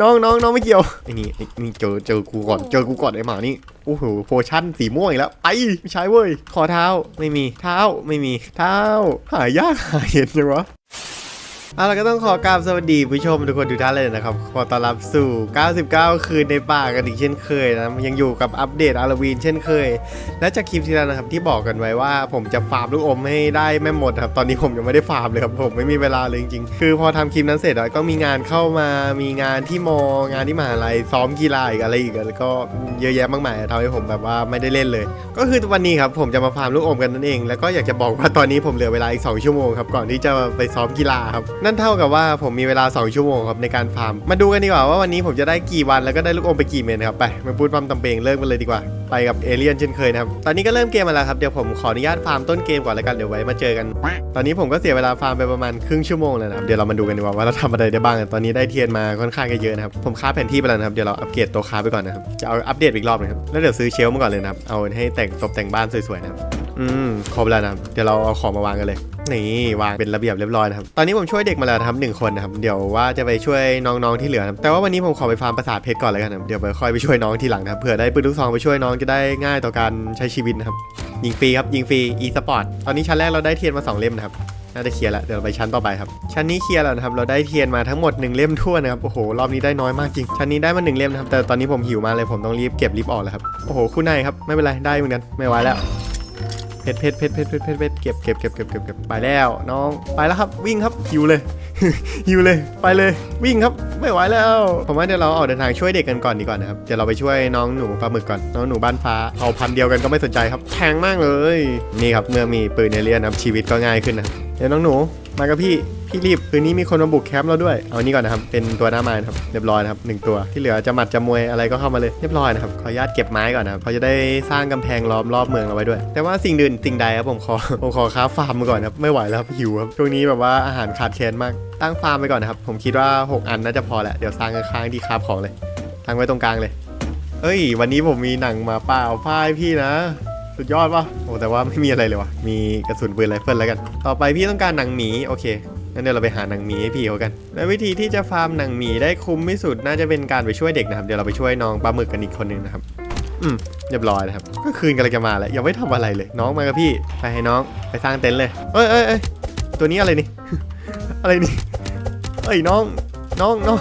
น้องน้องน้องไม่เกี่ยวไอ้นี่ไอ้นี่เจอเจอกูก่อนเจอกูก่อนไอ้หมานี่โอ้โหโพชั่นสีม่วงอีกแล้วไปไม่ใช่เว้ยขอเท้าไม่มีเท้าไม่มีเท้าหายากหาเห็นจังวะ เอาละก็ต้องขอกราบสวัสดีผู้ชมทุกคนทุกท่านเลยนะครับ ขอต้อนรับสู่ 99 คืนในป่ากันอีกเช่นเคยนะ ยังอยู่กับอัปเดตอาราวีนเช่นเคย และจากคลิปที่แล้วนะครับที่บอกกันไว้ว่า ผมจะฟาร์มลูกอมให้ได้ไม่หมดครับ ตอนนี้ผมยังไม่ได้ฟาร์มเลยครับ ผมไม่มีเวลาเลยจริงๆ คือพอทำคลิปนั้นเสร็จอะก็มีงานเข้ามา มีงานที่มองานที่มหาลัยซ้อมกีฬาอีกอะไรอีกแล้วก็เยอะแยะมากมายทำให้ผมแบบว่าไม่ได้เล่นเลย ก็คือวันนี้ครับผมจะมาฟาร์มลูกอมกันนั่นเอง แล้วก็อยากจะบอกว่าตอนนี้ผมเหลือเวลาอีก2ชั่วโมงครับก่อนที่จะไปซ้อมกีฬาครับนั่นเท่ากับว่าผมมีเวลา 2 ชั่วโมงครับในการฟาร์ม มาดูกันดีกว่าว่าวันนี้ผมจะได้กี่วันแล้วก็ได้ลูกอมไปกี่เม็ดครับ ไปมาพูดปั๊มตำเปงเริ่มกันเลยดีกว่า ไปกับเอเลี่ยนเช่นเคยนะครับ ตอนนี้ก็เริ่มเกมมาแล้วครับ เดี๋ยวผมขออนุญาตฟาร์มต้นเกมก่อนแล้วกัน เดี๋ยวไว้มาเจอกัน ตอนนี้ผมก็เสียเวลาฟาร์มไปประมาณครึ่งชั่วโมงแล้วนะครับ เดี๋ยวเรามาดูกันดีกว่าว่าเราทำอะไรได้บ้าง ตอนนี้ได้เทียนมาค่อนข้างจะเยอะนะครับ ผมค้าแผนที่ไปแล้วนะครับ เดี๋ยวเราอัปเกรดตัวค้าไปก่อนนะครับ จะเอาอัปเดตอีกรอบนะครับ แล้วเดี๋ยวซื้อเชลมาก่อนเลยนะครับ เอาให้แต่งตกแต่งบ้านสวยๆนะครับอืมครบแล้วนะเดี๋ยวเราเอาของมาวางกันเลย นี่วางเป็นระเบียบเรียบร้อยนะครับ ตอนนี้ผมช่วยเด็กมาแล้วนะครับหนึ่งคนนะครับ เดี๋ยวว่าจะไปช่วยน้องๆที่เหลือนะครับแต่ว่าวันนี้ผมขอไปฟาร์มปราสาทเพชรก่อนแล้วกันนะเดี๋ยวไปค่อยไปช่วยน้องทีหลังนะครับ เผื่อได้ปืนลูกซองไปช่วยน้องจะได้ง่ายต่อการใช้ชีวิตนะครับ ยิงฟรีครับ ยิงฟรี e สปอร์ตตอนนี้ชั้นแรกเราได้เทียนมาสองเล่มนะครับน่าจะเคลียร์แล้วเดี๋ยวไปชั้นต่อไปครับ ชั้นนี้เคลียร์แล้วนะครับ เราได้เทียนมาทั้งหมดหนึ่งเล่มทั่วนะครับ โอ้โห รอบนี้ได้น้อยมากจริง ชั้นนี้ได้มาหนึ่งเล่มนะครับ แต่ตอนนี้ผมหิวมากเลย ผมต้องรีบเก็บรีบออกแล้วครับ โอ้โหคู่ในครับ ไม่เป็นไร ได้เหมือนกัน ไม่ไหวแล้ว เพชรเพชรเพชรเพชรเพชรเพชรเพชรเก็บเก็บเก็บเก็บเก็บเก็บไปแล้วน้องไปแล้วครับวิ่งครับหิวเลยหิวเลยไปเลยวิ่งครับไม่ไหวแล้ว ผมว่าเดี๋ยวเราออกเดินทางช่วยเด็กกันก่อนดีกว่านะครับเดี๋ยวเราไปช่วยน้องหนูปลาหมึกก่อนน้องหนูบ้านฟ้าเอาพันเดียวกันก็ไม่สนใจครับแทงมากเลย นี่ครับเมื่อมีปืนเอเลียนครับชีวิตก็ง่ายขึ้นนะเดี๋ยวน้องหนู มากับพี่ พี่รีบคืนนี้มีคนมาบุกแคมป์เราด้วย เอานี่ก่อนนะครับ เป็นตัวหน้าไม้นะครับ เรียบร้อยนะครับหนึ่งตัว ที่เหลือจะหมัดจะมวยอะไรก็เข้ามาเลย เรียบร้อยนะครับ ขออนุญาตเก็บไม้ก่อนนะครับเขาจะได้สร้างกำแพงล้อมรอบเมืองเราไว้ด้วย แต่ว่าสิ่งอื่นสิ่งใดครับผมขอ ผมขอค้าฟาร์มก่อนครับ ไม่ไหวแล้วครับหิวครับ ช่วงนี้แบบว่าอาหารขาดแคลนมาก ตั้งฟาร์มไปก่อนนะครับ ผมคิดว่า 6 อันน่าจะพอแหละ เดี๋ยวสร้างข้างที่คาบของเลย ตั้งไว้ตรงกลางเลย เอ้ย วันนี้ผมมีหนังมาป่าเอาผ้าให้พี่นะ สุดยอดปะโอ้แต่ว่าไม่มีอะไรเลยวะมีกระสุนปืนไรเฟิลแล้วกัน ต่อไปพี่ต้องการหนังหมีโอเคงั้นเดี๋ยวเราไปหาหนังหมีให้พี่เขากัน และวิธีที่จะฟาร์มหนังหมีได้คุ้มที่สุดน่าจะเป็นการไปช่วยเด็กนะครับ เดี๋ยวเราไปช่วยน้องปลาหมึกกันอีกคนนึงนะครับ อืมเรียบร้อยนะครับ ก็คืนกำลังจะมาแล้วยังไม่ทำอะไรเลย น้องมากับพี่ ไปให้น้องไปสร้างเต็นท์เลย เอ้ยเอ้ยเอ้ยตัวนี้อะไรนี่ อะไรนี่ เอ้ยน้อง น้องน้อง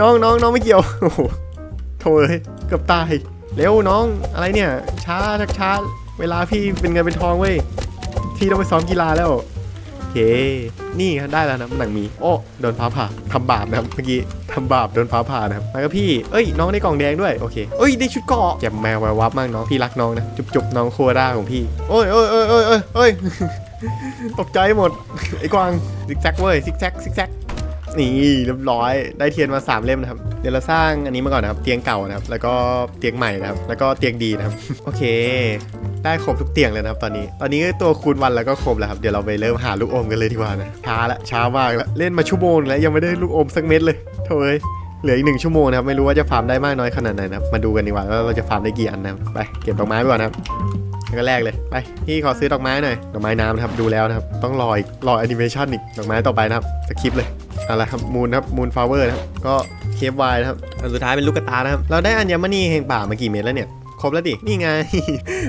น้องน้องน้องไม่เกี่ยว โอ้โหโถเอ้ยเกือบตาย เร็วน้องอะไรเนี่ย ช้าชักช้าเวลาพี่เป็นเงินเป็นทองเว้ยพี่ต้องไปซ้อมกีฬาแล้วโอเค นี่ได้แล้วนะหนังมีโอ้โดนฟ้าผ่าทำบาปนะครับเมื่อกี้ทำบาปโดนฟ้าผ่านะครับมากับพี่เอ้ยน้องได้กล่องแดงด้วยโอเคเอ้ยได้ชุดเกาะแจ่มแมวแวววับมากน้องพี่รักน้องนะจุบจุบน้องโคด้าของพี่โอ้ยโอ้ยโอ้ยโอ้ยโอ้ยตกใจหมดไอ้กวางซิกแซกเว้ยซิกแซกซิกแซก นี่เรียบร้อยได้เทียนมา 3 เล่มนะครับ เดี๋ยวเราสร้างอันนี้มาก่อนนะครับ เตียงเก่านะครับ แล้วก็เตียงใหม่นะครับ แล้วก็เตียงดีนะครับ โอเค ได้ครบทุกเตียงเลยนะครับ ตอนนี้ ตอนนี้ตัวคูณวันแล้วก็ครบแล้วครับ เดี๋ยวเราไปเริ่มหาลูกอมกันเลยดีกว่านะ ช้าละ ช้ามากแล้วเล่นมาชั่วโมงแล้วยังไม่ได้ลูกอมสักเม็ดเลยโถ่เอ้ยเหลืออีกหนึ่งชั่วโมงนะครับ ไม่รู้ว่าจะฟาร์มได้มากน้อยขนาดไหนนะครับ มาดูกันดีกว่าว่าเราจะฟาร์มได้กี่อันนะครับ ไป เก็บดอกไม้ไปก่อนนะครับก็แรกเลยไปพี่ขอซื้อดอกไม้หน่อยดอกไม้น้ำนะครับดูแล้วนะครับ ต้องรออีกรอแอนิเมชันอีกดอกไม้ต่อไปนะครับสคริปเลย อาละครับมูนครับมูนฟลาเวอร์นะครับก็เคฟวายนะครับอันสุดท้ายเป็นลูกกระตานะครับเราได้อัญมณีแห่งป่ามากี่เม็ดแล้วเนี่ยครบแล้วดินี่ไง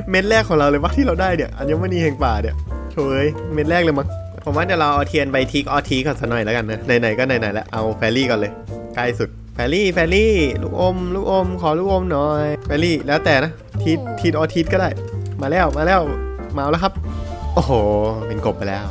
เม็ดแรกของเราเลยวะที่เราได้เนี่ยอัญมณีแห่งป่าเนี่ยโถยเม็ดแรกเลยมั้งผมว่าเดี๋ยวเราเอาเทียนไปทิกออทีก่อนสักหน่อยแล้วกันนะไหนๆก็ไหนๆแล้วเอาแฟรี่ก่อนเลยใกล้สุดแฟรี่แฟรี่ลูกอม ลูกอม ขอลูกอมหน่อยแฟรี่แล้วแต่นะทีทีออทีก็ได้ มาแล้วมาแล้วมาแล้วครับ โอ้โหเป็นกบไปแล้ว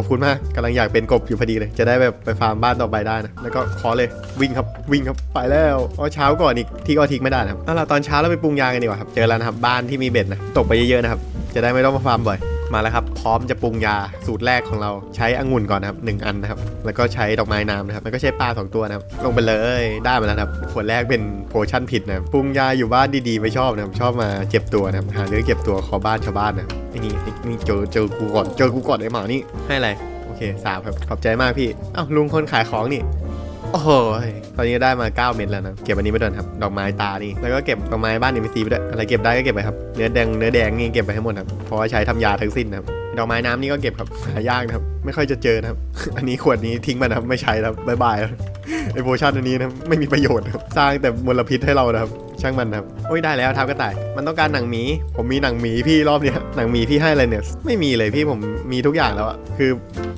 ขอบคุณมากกำลังอยากเป็นกบอยู่พอดีเลย จะได้แบบไปฟาร์มบ้านต่อไปได้นะ แล้วก็ขอเลยวิ่งครับวิ่งครับไปแล้วอ๋อเช้าก่อนอีกที่ก็ทิ้งไม่ได้นะครับเอาล่ะตอนเช้าเราไปปรุงยากันดีกว่าครับเจอแล้วนะครับบ้านที่มีเบ็ดนะตกไปเยอะๆนะครับจะได้ไม่ต้องมาฟาร์มบ่อย มาแล้วครับ พร้อมจะปรุงยาสูตรแรกของเราใช้องุ่นก่อนนะครับหนึ่งอันนะครับแล้วก็ใช้ดอกไม้น้ำนะครับแล้วก็ใช้ปลาสองตัวนะครับลงไปเลยได้มาแล้วครับขวดแรกเป็นโพชั่นผิดนะครับปรุงยาอยู่บ้านดีๆไม่ชอบนะครับชอบมาเจ็บตัวนะครับหาเรื่องเจ็บตัวขอบ้านชาวบ้านนะไอ้นี่นี่เจอเจอกูก่อนเจอกูก่อนไอ้หมานี่ให้อะไรโอเคสามครับขอบใจมากพี่อ้าวลุงคนขายของนี่ โอ้โหตอนนี้ได้มา 9 เม็ดแล้วนะ เก็บอันนี้ไปด้วยครับ ดอกไม้ตานี่ แล้วก็เก็บดอกไม้บ้านอินฟิซีไปด้วย อะไรเก็บได้ก็เก็บไปครับ เนื้อแดง เนื้อแดงนี่เก็บไปให้หมดครับ เพราะว่าใช้ทำยาทั้งสิ้นครับ ดอกไม้น้ำนี่ก็เก็บครับหายากนะครับ ไม่ค่อยจะเจอนะครับ อันนี้ขวดนี้ทิ้งไปนะครับ ไม่ใช้แล้วบายบายไอโพชั่นอันนี้นะไม่มีประโยชน์นะครับ สร้างแต่มลพิษให้เรานะครับ ช่างมันครับ โอ้ยได้แล้วท้ากระต่าย มันต้องการหนังหมี ผมมีหนังหมีพี่รอบเนี้ย หนังหมีพี่ให้อะไรเนี่ย ไม่มีเลยพี่ผมมีทุกอย่างแล้วอะคือ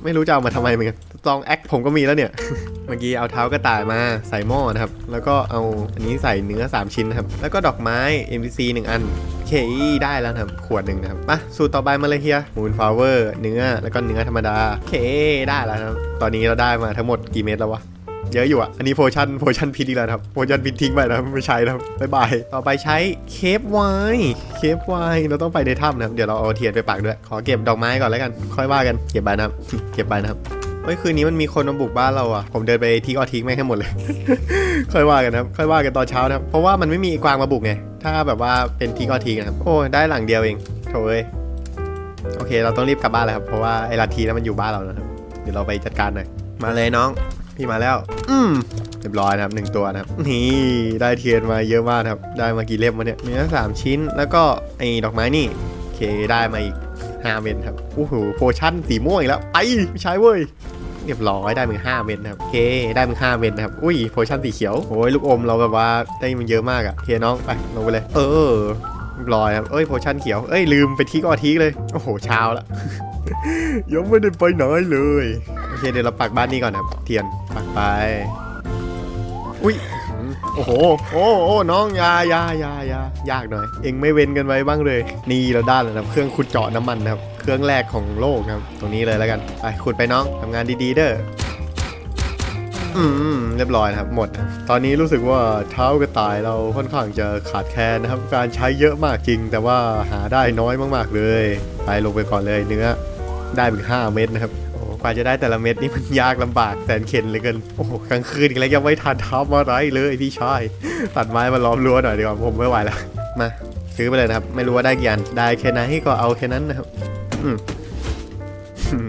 ไม่รู้จะเอามาทำไมเหมือนกันลองแอคผมก็มีแล้วเนี่ย มื่อกี้เอาเท้ากระต่ายมาใส่หม้อนะครับ แล้วก็เอาอันนี้ใส่เนื้อ 3 ชิ้นนะครับ แล้วก็ดอกไม้ MPC 1 อันเคได้แล้วครับ ขวดหนึ่งนะครับมาสูตรต่อไปมาเลยเฮียมูนฟลาเวอร์เนื้อแล้วก็เนื้อธรรมดาเคได้แล้วครับ ตอนนี้เราได้มาทั้งหมดกี่เม็ดแล้ววะเยอะอยู่อะ อันนี้โพชั่นโพชั่นพิษอีแล้วครับ โพชั่นพิษทิ้งไปนะไม่ใช้นะครับบายบาย ต่อไปใช้เคฟไวน์เคฟไวน์เราต้องไปในถ้ำนะครับ เดี๋ยวเราเอาเทียนไปปักด้วย ขอเก็บดอกไม้ก่อนแล้วกัน ค่อยว่ากัน เก็บไปนะครับ เก็บไปนะครับ ฮ้ยคืนนี้มันมีคนมาบุกบ้านเราอะ ผมเดินไปทิ้งออทิ้งแม่งให้หมดเลย ค่อยว่ากันนะครับ ค่อยว่ากันตอนเช้านะครับ เพราะว่ามันไม่มีกวางมาบุกไง ถ้าแบบว่าเป็นทิ้งออทิ้งนะครับ โอ้ยได้หลังเดียวเองโถเอ้ยโอเค เราต้องรีบกลับบ้านแล้วครับ เพราะว่าไอ้ลาทีนั้นมันอยู่บ้านเรานะครับ เดี๋ยวเราไปจัดการหน่อย มาเลยน้อง พี่มาแล้ว อืมเรียบร้อยนะครับหนึ่งตัวนะครับ นี่ได้เทียนมาเยอะมากนะครับ ได้มากี่เล่มวะเนี่ยเนื้อสามชิ้น แล้วก็ไอ้ดอกไม้นี่โอเคได้มาอีกห้าเม็ดครับ โอ้โห โพชั่นสีม่วงอีกแล้ว ไปใช้เว้ย รียบร้อยได้มึงห้าเม็ดนะครับโอเคได้มึงห้าเม็ดนะครับอุ้ยโพชั่นสีเขียวโอ้ยลูกอมเราแบบว่าได้มันเยอะมากอะโอเคน้องไปลงไปเลย เออเรียบร้อยครับ เอ้ยโพชั่นเขียว เอ้ยลืมไปทิ้งออทีเลย โอ้โหเช้าละ ยังไม่ได้ไปไหนเลย โอเคเดี๋ยวเราปักบ้านนี้ก่อนนะครับ เทียนปักไป อุ้ย อ้โห โอ้โอ้น้องยายายายายากหน่อย เองไม่เว้นกันไว้บ้างเลย นี่เราได้แล้วนะครับเครื่องขุดเจาะน้ำมันนะครับ เครื่องแรกของโลกนะครับ ตรงนี้เลยแล้วกัน ไปขุดไปน้องทำงานดีๆ เด้ออืมเรียบร้อยนะครับหมด ตอนนี้รู้สึกว่าเท้ากระต่ายเราค่อนข้างจะขาดแคลนนะครับ การใช้เยอะมากจริง แต่ว่าหาได้น้อยมากๆเลย ไปลงไปก่อนเลยเนื้อได้เป็นห้าเม็ดนะครับ กว่าจะได้แต่ละเม็ดนี่มันยากลำบากแสนเข็นเลยเกิน โอ้โหกลางคืนอีกแล้วยังไม่ทันทำอะไรเลยพี่ชายตัดไม้มาล้อมรั้วหน่อยดีกว่าผมไม่ไหวแล้วมาซื้อไปเลยนะครับ ไม่รู้ว่าได้กี่อันได้แค่ไหนก็เอาแค่นั้นนะครับ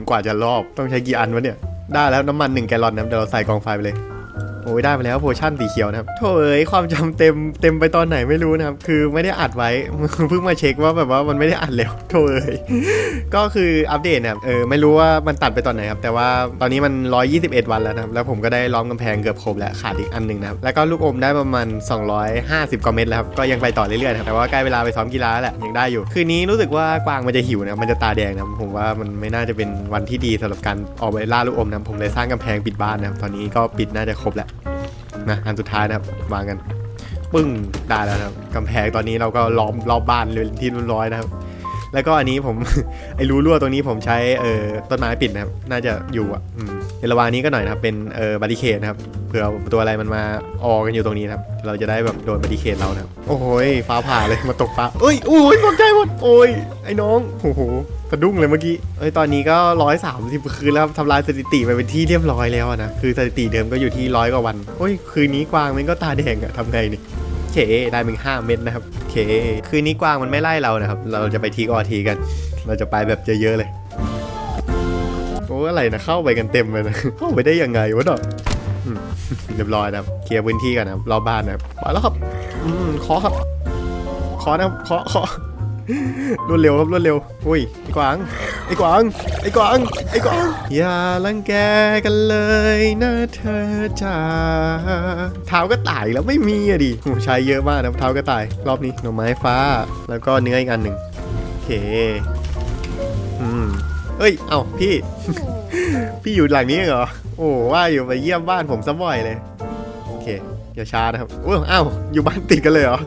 กว่าจะรอบต้องใช้กี่อันวะเนี่ยได้แล้วน้ำมันหนึ่งแกลลอนนะเดี๋ยวเราใส่กองไฟไปเลย โอ้ยได้ไปแล้วโพชั่นสีเขียวนะครับโถเอ้ยความจำเต็มเต็มไปตอนไหนไม่รู้นะครับ คือไม่ได้อัดไว้เพิ่งมาเช็คว่าแบบว่ามันไม่ได้อัดแล้วโถเอ้ยก็คืออัปเดตนะครับเออไม่รู้ว่ามันตัดไปตอนไหนครับแต่ว่าตอนนี้มัน 121 วันแล้วนะครับแล้วผมก็ได้ล้อมกำแพงเกือบครบแล้วขาดอีกอันหนึ่งนะครับแล้วก็ลูกอมได้ประมาณ 250กว่าเม็ดแล้วครับก็ยังไปต่อเรื่อยๆครับแต่ว่าใกล้เวลาไปซ้อมกีฬาแล้วแหละยังได้อยู่ คืนนี้รู้สึกว่ากวางมันจะหิวนะมันจะตาแดงนะผมว่ามันไม่น่าจะเป็นวันที่ดีสำหรับการออกไปล่าลูกอมนะผมเลยสร้างกำแพงปิดบ้านนะตอนนี้ก็ปิดน่าจะครบแล้ว นะอันสุดท้ายนะครับวางกัน ปึ้งได้แล้วครับกำแพงตอนนี้เราก็ล้อมรอบบ้านเลยที่ร้อยนะครับ แล้วก็อันนี้ผมไอ้รูรั่วตรงนี้ผมใช้เอ่อต้นไม้ปิดนะครับ น่าจะอยู่อะอืมในระหว่างนี้ก็หน่อยนะครับเป็นเอ่อบาริเคดนะครับเผื่อตัวอะไรมันมาออกันอยู่ตรงนี้นะครับ เราจะได้แบบโดนบาริเคดเรานะครับโอ้โหฟ้าผ่าเลยมาตกฟ้าเอ้ยโอ้ยตกใจหมดโอ้ยไอ้น้องโอ้โห สะดุ้งเลยเมื่อกี้เอ้ยตอนนี้ก็ร้อยสามสิบคืนแล้วทำลายสถิติไปเป็นที่เรียบร้อยแล้วอะนะ คือสถิติเดิมก็อยู่ที่ร้อยกว่าวัน โอ้ย คืนนี้กวางมันก็ตาแดงอะทำไงนี่เคได้เป็นห้าเม็ดนะครับเค คืนนี้กวางมันไม่ไล่เรานะครับ เราจะไปทีกอทีกัน เราจะไปแบบเยอะๆเลย โอ้อะไรนะเข้าไปกันเต็มเลยนะ เข้าไปได้ยังไงวะเนาะอืมเรียบร้อยนะครับ เคลียร์พื้นที่กันนะครับรอบบ้านนะครับไปแล้วครับ อืมขอครับ ขอนะครับขอขอ รวดเร็วครับรวดเร็วอุ้ยไอ้กวางไอ้กวางไอ้กวางไอ้กวางอย่าลังแกกันเลยนะเธอจ้าเท้าก็ตายแล้วไม่มีอะดิโอ้ใช้เยอะมากนะเท้าก็ตาย รอบนี้หน่อไม้ฟ้า แล้วก็เนื้ออีกอันหนึ่งโอเคอืมเอ้ยเอ้าพี่ พี่อยู่หลังนี้เหรอโอ้ว่าอยู่ไปเยี่ยมบ้านผมซะบ่อยเลยโอเคอย่าช้านะครับโอ้อ้าวอยู่บ้านติดกันเลยเหรอ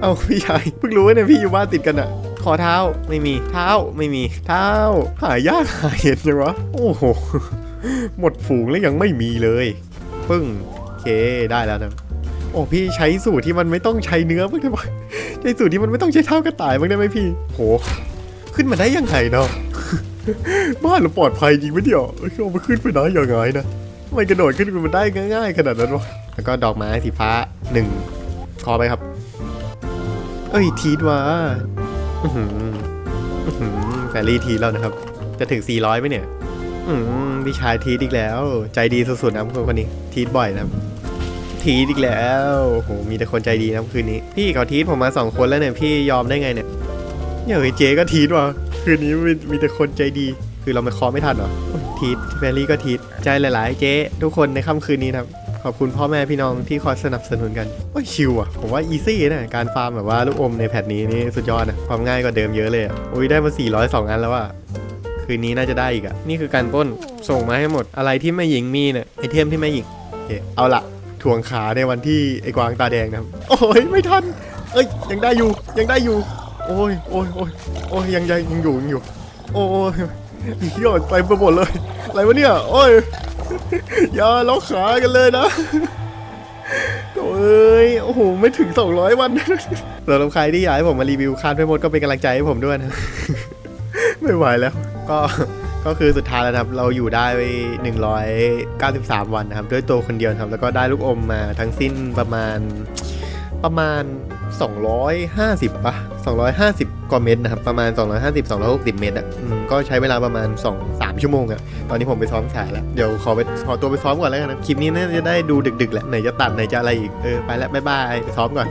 เอาพี่ชายเพิ่งรู้ว่าเนี่ยพี่อยู่บ้านติดกันอะขอเท้าไม่มีเท้าไม่มีเท้า หายากหาเห็นจังวะโอ้โหหมดฝูงแล้วยังไม่มีเลยปึ้งโอเคได้แล้วนะโอ้พี่ใช้สูตรที่มันไม่ต้องใช้เนื้อบ้างได้ไหมใช้สูตรที่มันไม่ต้องใช้เท้ากระต่ายบ้างได้ไหมพี่โหขึ้นมาได้ยังไงเนาะบ้านเราปลอดภัยจริงไหมเดี๋ยวเอ้ยเอามาขึ้นไปได้ยังไงนะไม่กระโดดขึ้นไปมันได้ง่าย ๆ ขนาดนั้นวะแล้วก็ดอกไม้สีฟ้าหนึ่งขอไปครับ เอ้ยทีดว่าแฟรี่ทีแล้วนะครับ จะถึง 400ไหมเนี่ย อืมพี่ชายทีดอีกแล้ว ใจดีสุดๆนะคนคนนี้ ทีดบ่อยนะครับทีดอีกแล้วโหมีแต่คนใจดีนะคืนนี้ พี่เขาทีดผมมาสองคนแล้วเนี่ยพี่ยอมได้ไงเนี่ยเนี่ยเฮ้ยเจ๊ก็ทีดว่ะคืนนี้มีมีแต่คนใจดี คือเราไม่คอไม่ทันหรอทีทแมรี่ก็ทีทใจหลาย ๆ เจ๊ทุกคนในค่ำคืนนี้นะครับ ขอบคุณพ่อแม่พี่น้องที่คอยสนับสนุนกันโอ้ยชิวอะ ผมว่าอีซี่นะการฟาร์มแบบว่าลูกอมในแพทนี้นี่สุดยอดนะความง่ายกว่าเดิมเยอะเลยอะอุ้ยได้มา 402 อันแล้วอะคืนนี้น่าจะได้อีกอะ นี่คือการป้นส่งมาให้หมดอะไรที่แม่หญิงมีเนี่ยไอเทมที่แม่หญิงโอเคเอาละทวงขาในวันที่ไอ้กวางตาแดงนะโอ้ยไม่ทันเอ้ยยังได้อยู่ยังได้อยู่ โอ้ยโอ้ยโอ้ยโอ้ยยังยังยังอยู่ยังอยู่ โอ้ยเหี้ยไปไปหมดเลยอะไรวะเนี่ยโอ้ย อย่าล็อกขากันเลยนะโอ้ยโอ้โห ไม่ถึง 200 วันสำหรับใครที่อยากให้ผมมารีวิวคานไปหมดก็เป็นกำลังใจให้ผมด้วยนะ ไม่ไหวแล้ว ก็ ก็คือสุดท้ายแล้วครับ เราอยู่ได้ไป193 วันนะครับ ด้วยตัวคนเดียวครับ แล้วก็ได้ลูกอมมาทั้งสิ้นประมาณ ประมาณ 250ปะ250 กว่าเมตรนะครับประมาณ 250 260 เมตรอะก็ใช้เวลาประมาณ 2 3 ชั่วโมงอะตอนนี้ผมไปซ้อมสายแล้ว เดี๋ยวขอไปขอตัวไปซ้อมก่อนแล้วกันนะคลิปนี้น่าจะได้ดูดึกๆแหละไหนจะตัดไหนจะอะไรอีกเออไปแล้วบ๊ายบายไปซ้อมก่อน